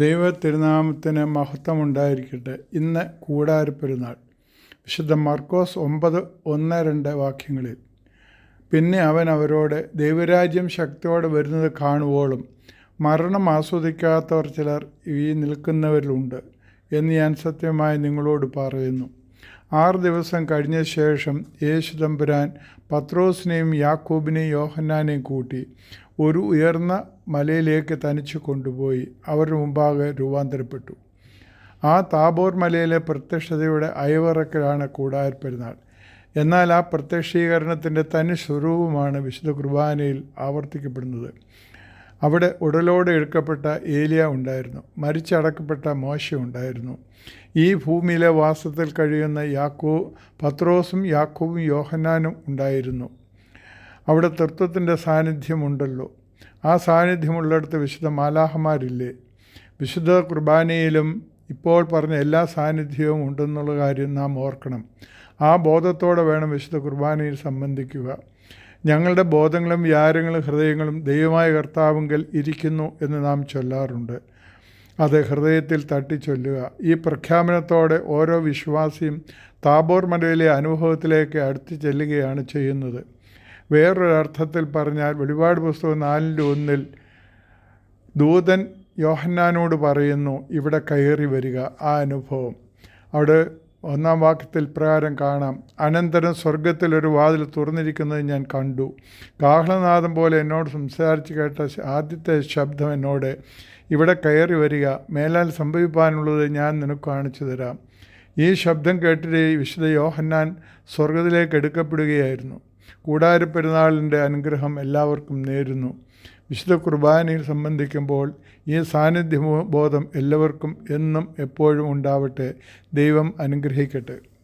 ദൈവ തിരുനാമത്തിന് മഹത്വമുണ്ടായിരിക്കട്ടെ. ഇന്ന് കൂടാരപ്പെരുന്നാൾ. വിശുദ്ധ മർക്കോസ് ഒമ്പത് ഒന്ന് രണ്ട് വാക്യങ്ങളിൽ പിന്നെ അവൻ അവരോട് ദൈവരാജ്യം ശക്തിയോടെ വരുന്നത് കാണുവോളും. മരണം ആസ്വദിക്കാത്തവർ ചിലർ ഈ നിൽക്കുന്നവരിലുണ്ട് എന്ന് ഞാൻ സത്യമായി നിങ്ങളോട് പറയുന്നു. ആറ് ദിവസം കഴിഞ്ഞ ശേഷം യേശു തമ്പുരാൻ പത്രോസിനെയും യാക്കൂബിനെയും യോഹന്നാനെയും കൂട്ടി ഒരു ഉയർന്ന മലയിലേക്ക് തനിച്ചു കൊണ്ടുപോയി അവരുടെ മുമ്പാകെ രൂപാന്തരപ്പെട്ടു. ആ താബോർ മലയിലെ പ്രത്യക്ഷതയുടെ അയവിറക്കലാണ് കൂടാരപ്പെരുന്നാൾ എന്നാൽ ആ പ്രത്യക്ഷീകരണത്തിന്റെ തനി സ്വരൂപമാണ് വിശുദ്ധ കുർബാനയിൽ ആവർത്തിക്കപ്പെടുന്നത്. അവിടെ ഉടലോടെ എടുക്കപ്പെട്ട ഏലിയ ഉണ്ടായിരുന്നു. മരിച്ചടക്കപ്പെട്ട മോശ ഉണ്ടായിരുന്നു. ഈ ഭൂമിയിലെ വാസത്തിൽ കഴിയുന്ന യാക്കോ പത്രോസും യാക്കോവും യോഹന്നാനും ഉണ്ടായിരുന്നു. അവിടെ തൃത്വത്തിന്റെ സാന്നിധ്യമുണ്ടല്ലോ. ആ സാന്നിധ്യമുള്ളിടത്ത് വിശുദ്ധ മാലാഹമാരില്ലേ? വിശുദ്ധ കുർബാനയിലും ഇപ്പോൾ പറഞ്ഞ എല്ലാ സാന്നിധ്യവും ഉണ്ടെന്നുള്ള കാര്യം നാം ഓർക്കണം. ആ ബോധത്തോടെ വേണം വിശുദ്ധ കുർബാനയിൽ സംബന്ധിക്കുക. ഞങ്ങളുടെ ബോധങ്ങളും വ്യാരങ്ങളും ഹൃദയങ്ങളും ദൈവമായ കർത്താവുങ്കൽ ഇരിക്കുന്നു എന്ന് നാം ചൊല്ലാറുണ്ട്. അത് ഹൃദയത്തിൽ തട്ടിച്ചൊല്ലുക. ഈ പ്രഖ്യാപനത്തോടെ ഓരോ വിശ്വാസിയും താബോർ മലയിലെ അനുഭവത്തിലേക്ക് അടുത്തു ചെല്ലുകയാണ് ചെയ്യുന്നത്. വേറൊരർത്ഥത്തിൽ പറഞ്ഞാൽ വെളിപാട് പുസ്തകം നാലിന്റെ ഒന്നിൽ ദൂതൻ യോഹന്നാനോട് പറയുന്നു ഇവിടെ കയറി വരിക ആ അനുഭവം. അവിടെ ഒന്നാം വാക്യത്തിൽ പ്രകാരം കാണാം അനന്തരം സ്വർഗത്തിൽ ഒരു വാതിൽ തുറന്നിരിക്കുന്നത് ഞാൻ കണ്ടു. കാഹളനാദം പോലെ എന്നോട് സംസാരിച്ച് കേട്ട ആദ്യത്തെ ശബ്ദം എന്നോട് ഇവിടെ കയറി വരിക മേലാൽ സംഭവിക്കാനുള്ളത് ഞാൻ നിനക്ക് കാണിച്ചു തരാം. ഈ ശബ്ദം കേട്ടിട്ട് വിശുദ്ധ യോഹന്നാൻ സ്വർഗത്തിലേക്ക് എടുക്കപ്പെടുകയായിരുന്നു. കൂടാരപ്പെരുന്നാളിന്റെ അനുഗ്രഹം എല്ലാവർക്കും നേരുന്നു. വിശുദ്ധ കുർബാനയിൽ സംബന്ധിക്കുമ്പോൾ ഈ സാന്നിധ്യ ബോധം എല്ലാവർക്കും എന്നും എപ്പോഴും ഉണ്ടാവട്ടെ. ദൈവം അനുഗ്രഹിക്കട്ടെ.